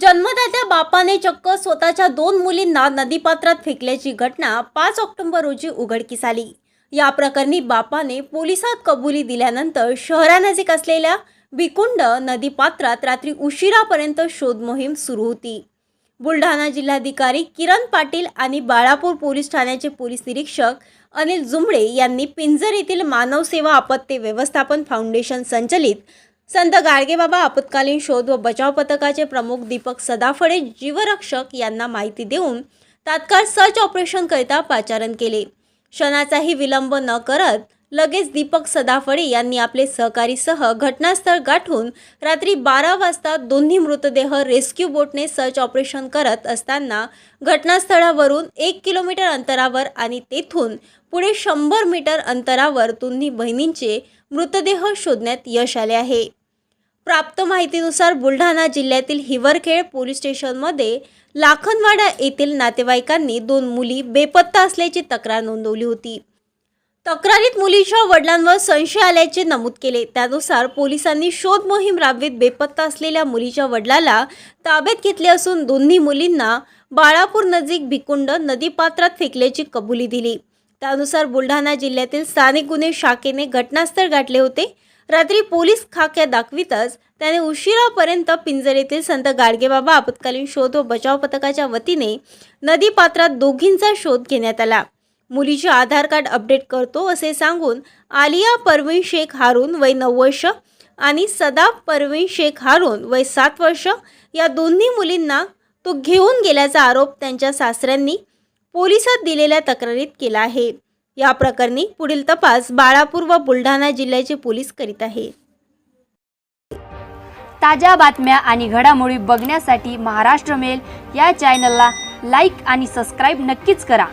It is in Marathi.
जन्मदात्या बापाने चक्क स्वतःच्या दोन मुलींना नदीपात्रात फेकल्याची घटना पाच ऑक्टोबर रोजी उघडकीस आली. या प्रकरणी बापाने पोलिसात कबुली दिल्यानंतर शहरानजीक असलेल्या भिकुंड नदीपात्रात रात्री उशिरापर्यंत शोध मोहीम सुरू होती. बुलढाणा जिल्हाधिकारी किरण पाटील आणि बाळापूर पोलीस ठाण्याचे पोलीस निरीक्षक अनिल जुमडे यांनी पिंजर येथील मानव सेवा आपत्ती व्यवस्थापन फाउंडेशन संचलित संत गाडगेबाबा आपत्कालीन शोध व बचाव पथकाचे प्रमुख दीपक सदाफळे जीवरक्षक यांना माहिती देऊन तात्काळ सर्च ऑपरेशनकरिता पाचारण केले. क्षणाचाही विलंब न करत लगेच दीपक सदाफळे यांनी आपले सहकारीसह घटनास्थळ गाठून रात्री बारा वाजता दोन्ही मृतदेह रेस्क्यू बोटने सर्च ऑपरेशन करत असताना घटनास्थळावरून एक किलोमीटर अंतरावर आणि तेथून पुढे शंभर मीटर अंतरावर दोन्ही बहिणींचे मृतदेह शोधण्यात यश आले आहे. प्राप्त माहितीनुसार बुलढाणा जिल्ह्यातील हिवरखेड पोलीस स्टेशनमध्ये लाखनवाडा येथील नातेवाईकांनी दोन मुली बेपत्ता असल्याची तक्रार नोंदवली होती. तक्रारीत मुलीच्या वडिलांवर संशय आल्याचे नमूद केले. त्यानुसार पोलिसांनी शोध मोहीम राबवीत बेपत्ता असलेल्या मुलीच्या वडिलाला ताब्यात घेतले असून दोन्ही मुलींना बाळापूर नजीक भिकुंड नदीपात्रात फेकल्याची कबुली दिली. त्यानुसार बुलढाणा जिल्ह्यातील स्थानिक गुन्हे शाखेने घटनास्थळ गाठले होते. रात्री पोलीस खाक्या दाखवितच त्याने उशिरापर्यंत पिंजरेतील संत गाडगेबाबा आपत्कालीन शोध व बचाव पथकाच्या वतीने नदीपात्रात दोघींचा शोध घेण्यात आला. मुलीचे आधार कार्ड अपडेट करतो असे सांगून आलिया परवीन शेख हारून वय नऊ वर्ष आणि सदा परवीन शेख हारून वय सात वर्ष या दोन्ही मुलींना तो घेऊन गेल्याचा आरोप त्यांच्या सासऱ्यांनी पोलिसात दिलेल्या तक्रारीत केला आहे. या प्रकरणी पुढील तपास बाळापूर व बुलढाणा जिल्ह्याचे पोलीस करीत आहेत. ताज्या बातम्या आणि घडामोडी बघण्यासाठी महाराष्ट्र मेल या चॅनलला लाईक आणि सबस्क्राईब नक्कीच करा.